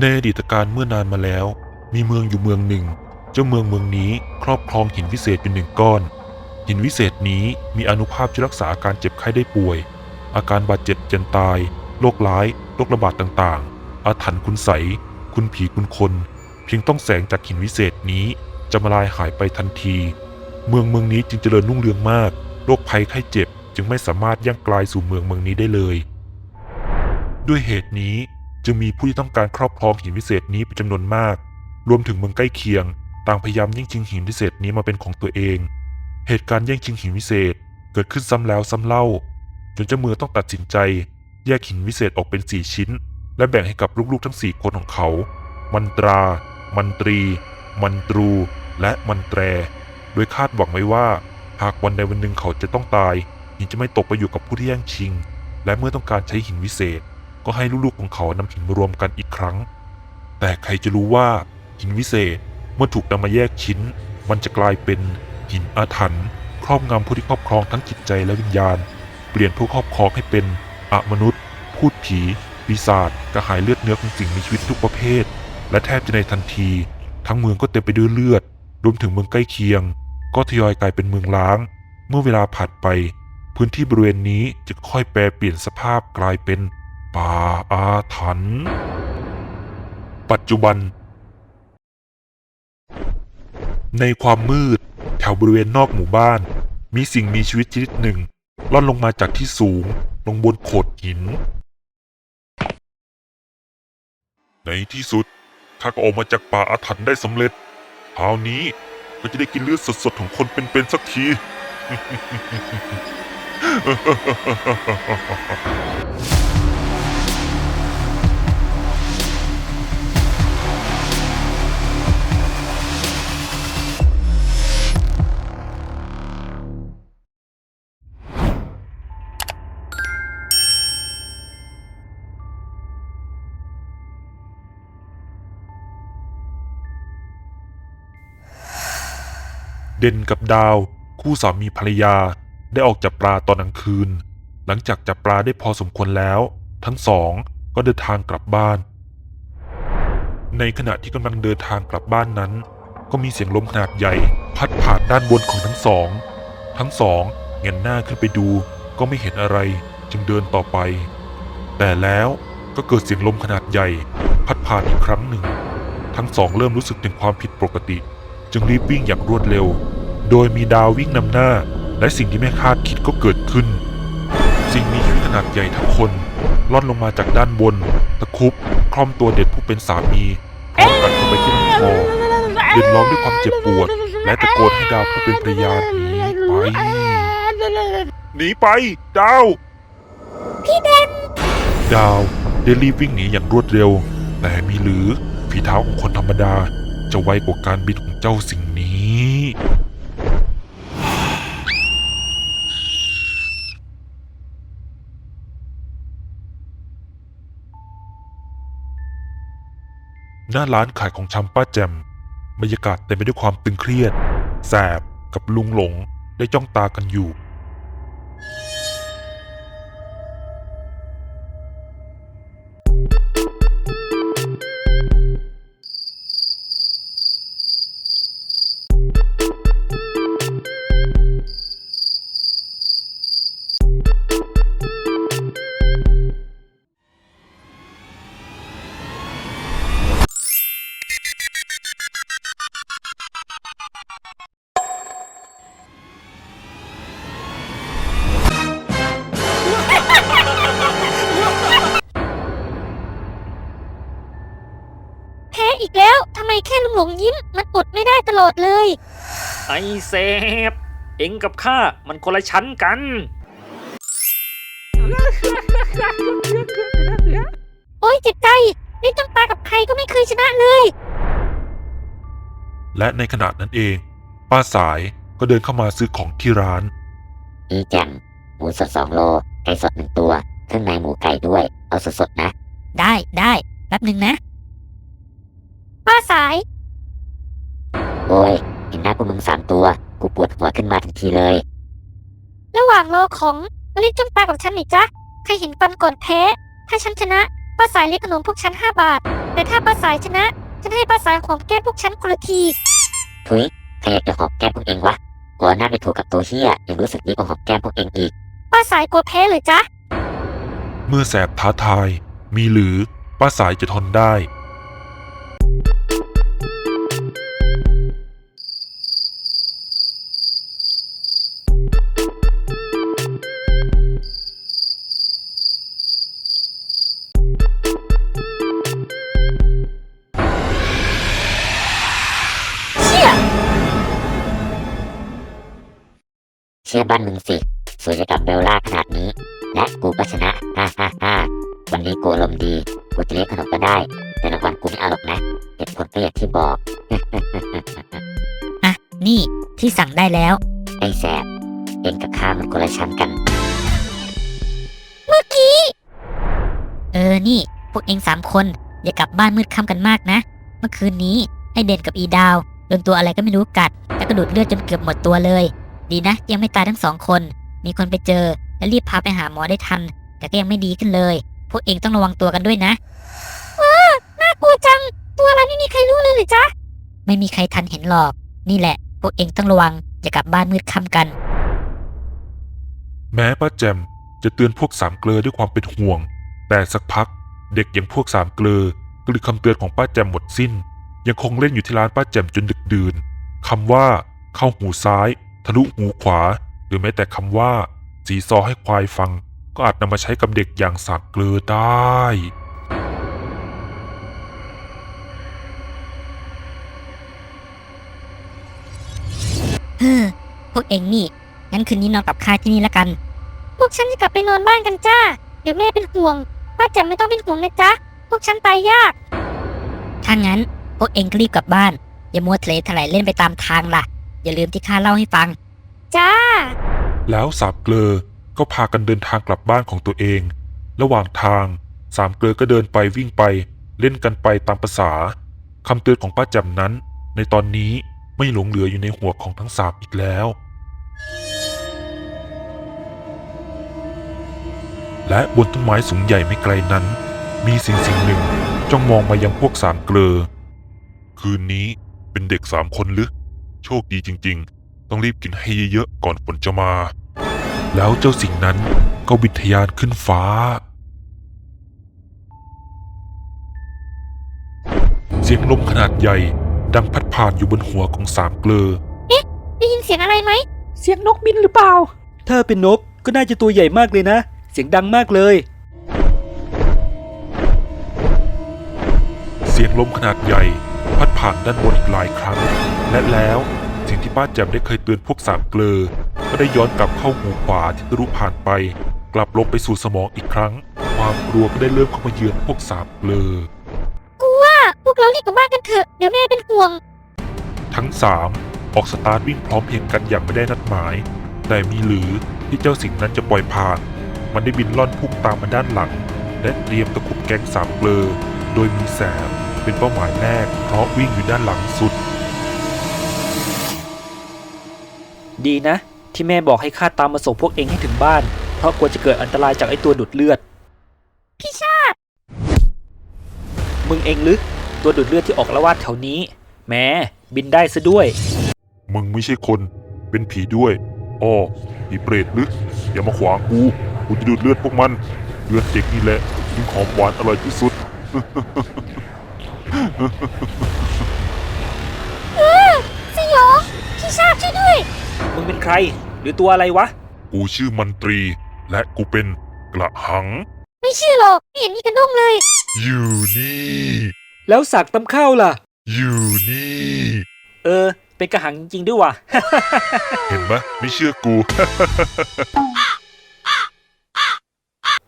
ในอดีตการเมื่อนานมาแล้ว มีเมืองอยู่เมืองหนึ่ง เจ้าเมืองเมืองนี้ครอบครองหินวิเศษอยู่หนึ่งก้อน หินวิเศษนี้มีอนุภาพช่วยรักษาอาการเจ็บไข้ได้ป่วย อาการบาดเจ็บเจ็นตายโรคร้ายโรคระบาดต่างๆ อาถรรพ์คุณใสคุณผีคุณคน เพียงต้องแสงจากหินวิเศษนี้จะมาลายหายไปทันที เมืองเมืองนี้จึงเจริญรุ่งเรืองมากโรคภัยไข้เจ็บจึงไม่สามารถย่างกลายสู่เมืองเมืองนี้ได้เลย ด้วยเหตุนี้ จึงมีผู้ที่ต้องการครอบครองหินวิเศษนี้เป็นจำนวนมาก รวมถึงเมืองใกล้เคียง ต่างพยายามแย่งชิงหินวิเศษนี้มาเป็นของตัวเอง เหตุการณ์แย่งชิงหินวิเศษเกิดขึ้นซ้ำแล้วซ้ำเล่า จนเจ้าเมืองต้องตัดสินใจ แยกหินวิเศษออกเป็นสี่ชิ้น และแบ่งให้กับลูกๆทั้งสี่คนของเขา มันตรา มันตรี มันตรู และมันแตร โดยคาดหวังไว้ว่า หากวันใดวันหนึ่งเขาจะต้องตายหินจะไม่ตกไปอยู่กับผู้ที่แย่งชิง และเมื่อต้องการใช้หินวิเศษ ก็ให้ลูกๆของเขานำหินมารวมกันอีกครั้ง แต่ใครจะรู้ว่าหินวิเศษเมื่อถูกนำมาแยกชิ้น มันจะกลายเป็นหินอาถรรพ์ครอบงำผู้ที่ครอบครองทั้งจิตใจและวิญญาณ เปลี่ยนผู้ครอบครองให้เป็นอมนุษย์ พูดผี ปีศาจกระหายเลือดเนื้อของสิ่งมีชีวิตทุกประเภท และแทบจะในทันที ทั้งเมืองก็เต็มไปด้วยเลือด รวมถึงเมืองใกล้เคียง ก็ทยอยกลายเป็นเมืองล้าง เมื่อเวลาผ่านไป พื้นที่บริเวณนี้จะค่อยแปรเปลี่ยนสภาพกลายเป็น ป่าอาถรรพ์ปัจจุบัน ในความมืด แถวบริเวณนอกหมู่บ้าน มีสิ่งมีชีวิตชนิดหนึ่งล่อนลงมาจากที่สูงลงบนโขดหิน ในที่สุดข้าก็ออกมาจากป่าอาถรรพ์ได้สำเร็จคราวนี้ก็จะได้กินเลือดสดๆของคนเป็นๆสักที เด่นกับดาว คู่สามีภรรยาได้ออกจับปลาตอนกลางคืน หลังจากจับปลาได้พอสมควรแล้ว ทั้งสองก็เดินทางกลับบ้าน ในขณะที่กำลังเดินทางกลับบ้านนั้น ก็มีเสียงลมขนาดใหญ่ พัดผ่านด้านบนของทั้งสอง ทั้งสองเงยหน้าขึ้นไปดูก็ไม่เห็นอะไรจึงเดินต่อไป แต่แล้วก็เกิดเสียงลมขนาดใหญ่ พัดผ่านอีกครั้งหนึ่ง ทั้งสองเริ่มรู้สึกถึงความผิดปกติ จึงรีบวิ่งอย่างรวดเร็ว โดยมีดาววิ่งนำหน้า และสิ่งที่ไม่คาดคิดก็เกิดขึ้น สิ่งมีชีวิตขนาดใหญ่ทั้งคนล่อนลงมาจากด้านบน ตะครุบคล่อมตัวเด็ดผู้เป็นสามีพร้อมกัดเข้าไปที่ลำคอเด็ดร้องด้วยความเจ็บปวด และตะโกนให้ดาวผู้เป็นภรรยาหนีไปหนีไป ดาว พี่เดนดาวได้รีบวิ่งหนีอย่างรวดเร็ว แต่มีหรือฝีเท้าของคนธรรมดา จะไวกว่าการบินของเจ้าสิ่งนี้ หน้าร้านขายของชำป้าแจมบรรยากาศเต็มไปด้วยความตึงเครียด แสบกับลุงหลงได้จ้องตากันอยู่ ลอดเลย ไอ้เซฟเอ็งกับข้ามันคนละชั้นกัน โอ๊ยเจ็บใจเล่นจ้องตากับใครก็ไม่เคยชนะเลย และในขณะนั้นเอง ป้าสายก็เดินเข้ามาซื้อของที่ร้าน อีแจ่มหมูสดสองโล ไก่สดหนึ่งตัว เครื่องในหมูไก่ด้วย เอาสดๆนะ ได้ได้แป๊บหนึ่งนะ ป้าสาย โอ้ยเห็นหน้าพวกมึงสามตัว กูปวดหัวขึ้นมาทันทีเลย ระหว่างรอของมาเล่นจ้องตากับฉันหน่อยจ๊ะ ใครเห็นฟันก่อนแพ้ ถ้าฉันชนะป้าป้าสายเลี้ยงขนมพวกฉันห้าบาท แต่ถ้าป้าสายชนะ ฉันให้ป้าสายหอมแก้มพวกฉันคนละทีทุยใครอยากจะหอมแก้มพวกเองวะหัวหน้าไปถูกกับตัวเฮียยังรู้สึกดีกว่าหอมแก้มพวกเองอีก ป้าสายกลัวแพ้เลยจ๊ะ เมื่อแสบท้าทาย มีหรือป้าสายจะทนได้ เชื่อบ้านมึงสิสวยกับเบลล่าขนาดนี้ และกูก็ชนะฮ่าฮ่าฮ่าวันนี้กูอารมณ์ดี กูจะเลี้ยงขนมก็ได้ แต่รางวัลกูไม่เอาหรอกนะเหตุผลก็อย่างที่บอก อะ นี่ที่สั่งได้แล้ว ไอ้แสบ เองกับข้ามันคนละชั้นกัน เมื่อกี้ เออ นี่ พวกเองสามคน อย่ากลับบ้านมืดค่ำกันมากนะ เมื่อคืนนี้ไอเด่นกับอีดาวโดนตัวอะไรก็ไม่รู้กัด แล้วก็ดูดเลือดจนเกือบหมดตัวเลย ดีนะยังไม่ตายทั้งสองคน มีคนไปเจอ และรีบพาไปหาหมอได้ทัน แต่ก็ยังไม่ดีขึ้นเลย พวกเองต้องระวังตัวกันด้วยนะว้าน่ากลัวจัง ตัวอะไรไม่มีใครรู้เลยหรือจ๊ะ ไม่มีใครทันเห็นหรอก นี่แหละ พวกเองต้องระวังอย่ากลับบ้านมืดค่ำกัน แม้ป้าแจมจะเตือนพวกสามเกลอด้วยความเป็นห่วง แต่สักพักเด็กอย่างพวกสามเกลอก็ลือคำเตือนของป้าแจมหมดสิ้น ยังคงเล่นอยู่ที่ร้านป้าแจมจนดึกดื่นคำว่าเข้าหูซ้าย ทะลุหูขวา หรือแม้แต่คำว่าสีซอให้ควายฟัง ก็อาจนำมาใช้กับเด็กอย่างสามเกลอได้เฮ้อพวกเองนี่ งั้นคืนนี้นอนกับข้าที่นี่ละกัน พวกฉันจะกลับไปนอนบ้านกันจ้า เดี๋ยวแม่เป็นห่วงป้าแจ่มไม่ต้องเป็นห่วงนะจ๊ะ พวกฉันตายยาก ถ้างั้น พวกเองก็รีบกลับบ้าน อย่ามัวทะเลถลายเล่นไปตามทางล่ะ อย่าลืมที่ข้าเล่าให้ฟัง จ้า แล้วสามเกลอก็พากันเดินทางกลับบ้านของตัวเอง ระหว่างทางสามเกลอก็เดินไปวิ่งไป เล่นกันไปตามประษาคำเตือนของป้าแจ่มนั้น ในตอนนี้ไม่หลงเหลืออยู่ในหัวของทั้งสามอีกแล้ว และบนต้นไม้สูงใหญ่ไม่ไกลนั้น มีสิ่งสิ่งหนึ่งจ้องมองมายังพวกสามเกลอ คืนนี้เป็นเด็กสามคนหรือ โชคดีจริง ๆ ต้องรีบกินให้เยอะๆก่อนฝนจะมา แล้วเจ้าสิ่งนั้นก็บินทะยานขึ้นฟ้า เสียงลมขนาดใหญ่ดังพัดผ่านอยู่บนหัวของสามเกลอได้ยินเสียงอะไรไหม เสียงนกบินหรือเปล่า ถ้าเป็นนกก็น่าจะตัวใหญ่มากเลยนะ เสียงดังมากเลย เสียงลมขนาดใหญ่ พัดผ่านด้านบนอีกหลายครั้ง และแล้วสิ่งที่ป้าแจ่มได้เคยเตือนพวกสามเกลอก็ได้ย้อนกลับเข้าหูขวาที่ทะลุผ่านไป กลับลงไปสู่สมองอีกครั้ง ความกลัวก็ได้เริ่มเข้ามาเยือนพวกสามเกลอพวกเรารีบกลับบ้านกันเถอะเดี๋ยวแม่เป็นห่วง ทั้งสามออกสตาร์ทวิ่งพร้อมเพรียงกันอย่างไม่ได้นัดหมาย แต่มีหรือที่เจ้าสิ่งนั้นจะปล่อยผ่าน มันได้บินล่อนพุ่งตามมาด้านหลัง และเตรียมตะคุบแก๊งสามเกลอโดยมีแสบ เป็นเป้าหมายแรก เพราะวิ่งอยู่ด้านหลังสุด ดีนะ ที่แม่บอกให้ข้าตามมาส่งพวกเองให้ถึงบ้าน เพราะกลัวจะเกิดอันตรายจากไอ้ตัวดูดเลือด พี่ชาติ มึงเองหรือตัวดูดเลือดที่ออกละวาดแถวนี้แหมบินได้ซะด้วย มึงไม่ใช่คน เป็นผีด้วยอ้อผีเปรตหรืออย่ามาขวางกู กูจะดูดเลือดพวกมัน เลือดเด็กนี่แหละถึงหอมหวานอร่อยที่สุด สยองพี่ชาติช่วยด้วย มึงเป็นใคร หรือตัวอะไรวะ กูชื่อมันตรี และกูเป็นกระหัง ไม่เชื่อหรอกไม่เห็นมีกระด้งเลย อยู่นี่ แล้วสักตำข้าวล่ะ อยู่นี่ เออ เป็นกระหังจริงๆด้วยว่ะ เห็นไหมไม่เชื่อกู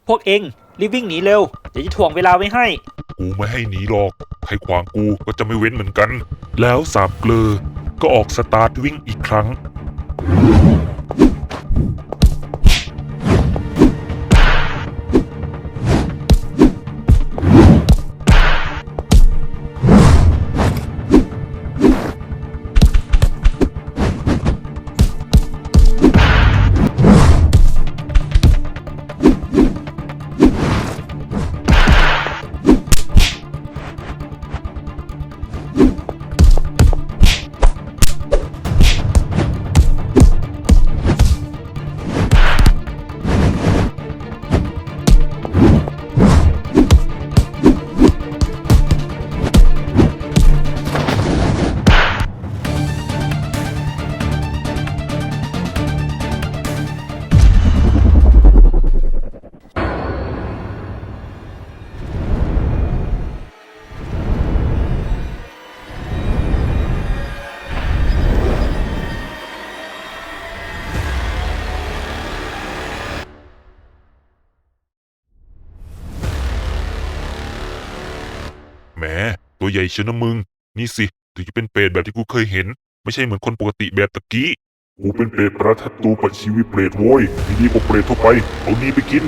พวกเองรีบวิ่งหนีเร็วเดี๋ยวจะถ่วงเวลาไว้ให้ กูไม่ให้หนีหรอก ใครขวางกูก็จะไม่เว้นเหมือนกัน แล้วสามเกลอก็ออกสตาร์ทวิ่งอีกครั้ง ใหญ่เชียวนะมึง นี่สิถึงจะเป็นเปรตแบบที่กูเคยเห็น ไม่ใช่เหมือนคนปกติแบบตะกี้ กูเป็นเปรตประทัดตูปัดชีวิตเปรตโว้ยมีดีกว่าเปรตทั่วไป เอานี่ไปกิน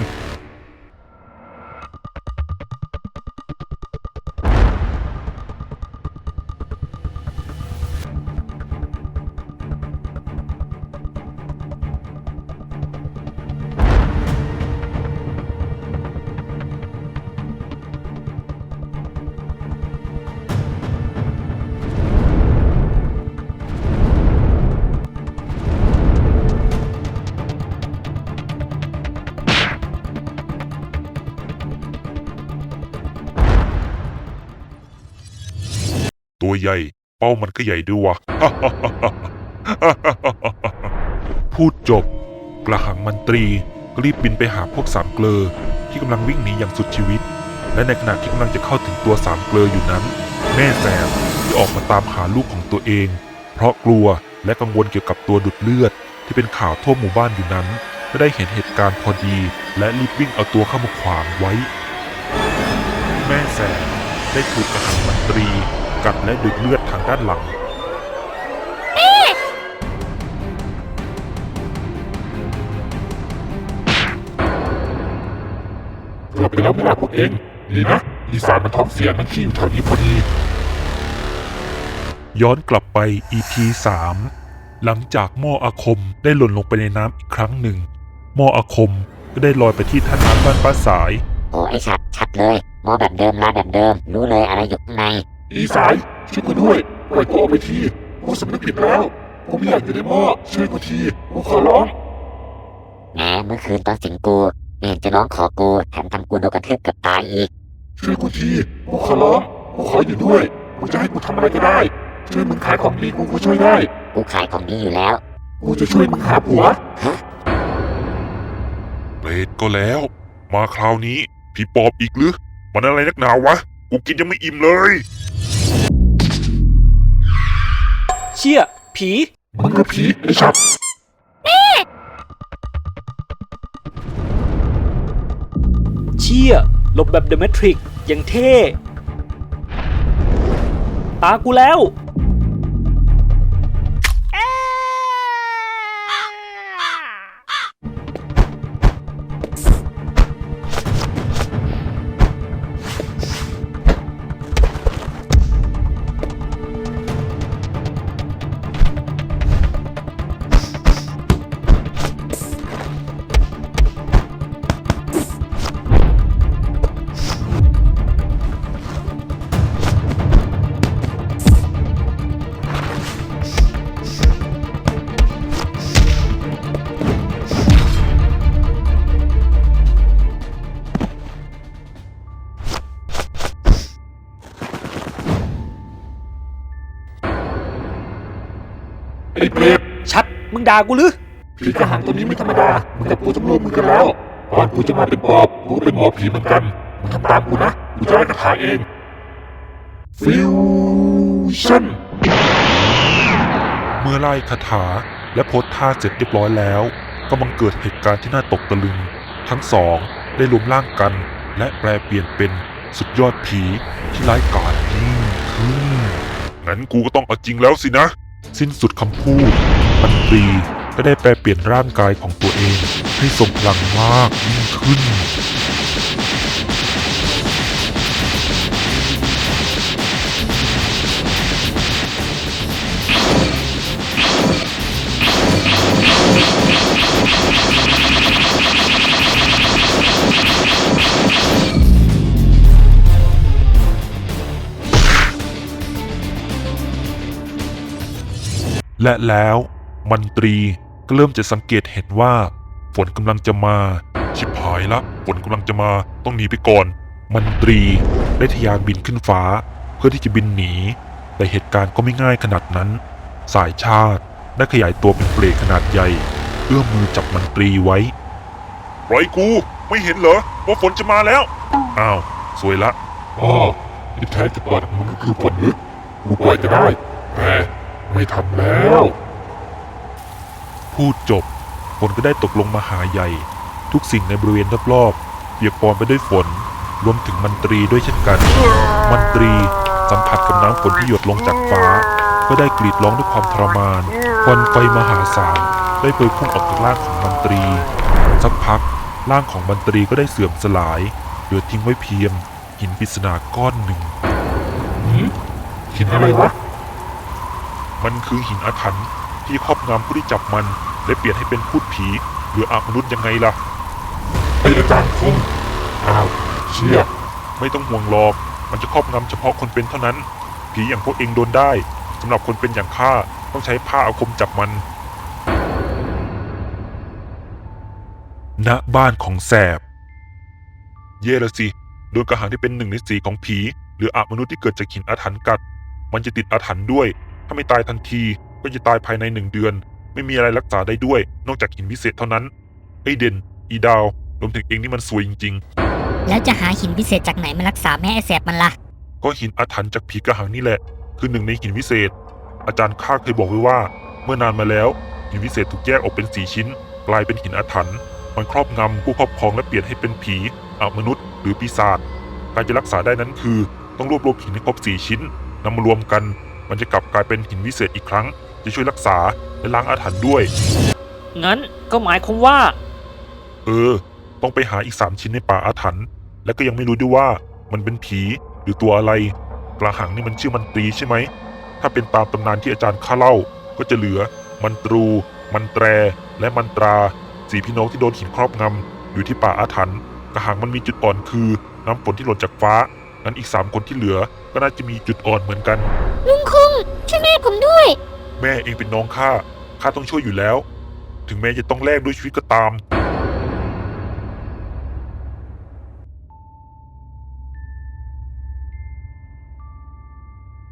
ใหญ่ เป้ามันก็ใหญ่ด้วยวะพูดจบ กระหังมันตรีก็รีบบินไปหาพวกสามเกลอที่กำลังวิ่งหนีอย่างสุดชีวิต และในขณะที่กำลังจะเข้าถึงตัวสามเกลออยู่นั้น แม่แซมที่ออกมาตามหาลูกของตัวเอง เพราะกลัวและกังวลเกี่ยวกับตัวดุดเลือด ที่เป็นข่าวทั่วหมู่บ้านอยู่นั้นก็ได้เห็นเหตุการณ์พอดี และรีบวิ่งเอาตัวเข้ามาขวางไว้ แม่แซมได้ถูกกระหังมันตรี กัดและดูดเลือดทางด้านหลัง เกือบไปแล้วไม่ล่ะพวกเอง ดีนะ อีสานมันท้องเสียมันขี้อยู่แถวนี้พอดี ย้อนกลับไป EP 3 หลังจากหม้ออาคมได้หล่นลงไปในน้ำอีกครั้งหนึ่งหม้ออาคมก็ได้ลอยไปที่ท่าน้ำบ้านป้าสาย โอ้ไอชัดชัดเลยหมอแบบเดิมลาแบบเดิม รู้เลยอะไรอยู่ข้างใน อีสายช่วยกูด้วยปล่อยกูออกไปทีกูสำนึกผิดแล้วกูไม่อยากอยู่ในหม้อช่วยกูทีกูขอร้องแหมเมื่อคืนตอนสิงกูไม่เห็นจะร้องขอกูแถมทำกูโดนกระทืบเกับตายอีกช่วยกูทีกูขอร้องกูขออยู่ด้วยกูจะให้กูทำอะไรก็ได้ช่วยมึงขายของดีกูก็ช่วยได้กูขายของดีอยู่แล้ว กูจะช่วยมึงหาผัวเปรตก็แล้ว มาคราวนี้ผีปอบอีกหรือ มันอะไรนักหนาวะ กูกินยังไม่อิ่มเลย เชี่ย ผีมึงกับผีไอ้ชัดเชี่ยหลบแบบเดอะแมทริกอย่างเท่ ตากูแล้ว ไอ้เปรตชัด มึงด่ากูหรือผีกระหังตัวนี้ไม่ธรรมดา มึงกับกูต้องร่วมมือกันแล้ว ก่อนกูจะมาเป็นปอบกูเป็นหมอผีเหมือนกัน มึงทำตามกูนะ กูจะไล่คาถาเอง ฟิวชั่น เมื่อไล่คาถาและโพสท่าเสร็จเรียบร้อยแล้วก็บังเกิดเหตุการณ์ที่น่าตกตะลึง ทั้งสองได้รวมร่างกัน และแปลเปลี่ยนเป็นสุดยอดผีที่ร้ายกาจยิ่งขึ้นงั้นกูก็ต้องเอาจริงแล้วสินะ สิ้นสุดคำพูดมันตรีก็ได้แปลเปลี่ยนร่างกายของตัวเองให้ทรงพลังมากยิ่งขึ้น และแล้วมันตรีก็เริ่มจะสังเกตเห็นว่า ฝนกำลังจะมา ชิบหายละ ฝนกำลังจะมาต้องหนีไปก่อน มันตรีได้ทะยานบินขึ้นฟ้า เพื่อที่จะบินหนี แต่เหตุการณ์ก็ไม่ง่ายขนาดนั้น สายชาติได้ขยายตัวเป็นเปลขนาดใหญ่ เอื้อมมือจับมันตรีไว้ปล่อยกูไม่เห็นเหรอว่าฝนจะมาแล้ว อ้าว สวยละอ๋อที่แท้จุดบอดของมึงก็คือฝนหรือกูปล่อยก็ได้แต่ ไม่ทำแล้ว พูดจบฝนก็ได้ตกลงมาหาใหญ่ ทุกสิ่งในบริเวณรอบๆเปียกปอนไปด้วยฝน รวมถึงมันตรีด้วยเช่นกัน มันตรีสัมผัสกับน้ำฝนที่หยดลงจากฟ้า ก็ได้กรีดร้องด้วยความทรมานควันไฟมหาศาลได้เผยพุ่งออกจากร่างของมันตรี สักพักร่างของมันตรีก็ได้เสื่อมสลายเหลือทิ้งไว้เพียงหินปริศนาก้อนหนึ่งหืมหินอะไรวะ มันคือหินอาถรรพ์ที่ครอบงำผู้ที่จับมัน และเปลี่ยนให้เป็นพูดผีหรืออามนุษย์ยังไงล่ะไอ้อาจารย์คงอ้าวเชี่ยไม่ต้องห่วงหรอก มันจะครอบงำเฉพาะคนเป็นเท่านั้น ผีอย่างพวกเองโดนได้สำหรับคนเป็นอย่างข้าต้องใช้ผ้าอาคมจับมัน ณ บ้านของแสบ เย่ละสิ โดนกระหังที่เป็นหนึ่งในสีของผี หรืออามนุษย์ที่เกิดจากหินอาถรรพ์กัด มันจะติดอาถรรพ์ด้วย ถ้าไม่ตายทันที ก็จะตายภายในหนึ่งเดือน ไม่มีอะไรรักษาได้ด้วย นอกจากหินพิเศษเท่านั้นไอเด่น อีดาวรวมถึงเองนี่มันสวยจริง ๆ แล้วจะหาหินพิเศษจากไหนมารักษาแม่ไอแสบมันล่ะ ก็หินอาถรรพ์จากผีกระหังนี่แหละ คือหนึ่งในหินวิเศษ อาจารย์ข้าเคยบอกไว้ว่า เมื่อนานมาแล้ว หินวิเศษถูกแยกออกเป็นสี่ชิ้น กลายเป็นหินอาถรรพ์มันครอบงำผู้ครอบครองและเปลี่ยนให้เป็นผีอมนุษย์ หรือปีศาจการจะรักษาได้นั้นคือ ต้องรวบรวมหินให้ครบสี่ชิ้นนำมารวมกัน มันจะกลับกลายเป็นหินวิเศษอีกครั้ง จะช่วยรักษาและล้างอาถรรพ์ด้วย งั้นก็หมายความว่า เออ ต้องไปหาอีกสามชิ้นในป่าอาถรรพ์และก็ยังไม่รู้ด้วยว่ามันเป็นผีหรือตัวอะไรกระหังนี่มันชื่อมันตรีใช่ไหม ถ้าเป็นตามตำนานที่อาจารย์ข้าเล่า ก็จะเหลือ มันตรู มันแตร และมันตราสีพี่น้องที่โดนหินครอบงำอยู่ที่ป่าอาถรรพ์กระหังมันมีจุดอ่อนคือน้ำฝนที่หล่นจากฟ้างั้นอีกสามคนที่เหลือก็น่าจะมีจุดอ่อนเหมือนกัน ลุงคง ช่วยแม่ผมด้วย แม่เองเป็นน้องข้า ข้าต้องช่วยอยู่แล้ว ถึงแม้จะต้องแลกด้วยชีวิตก็ตาม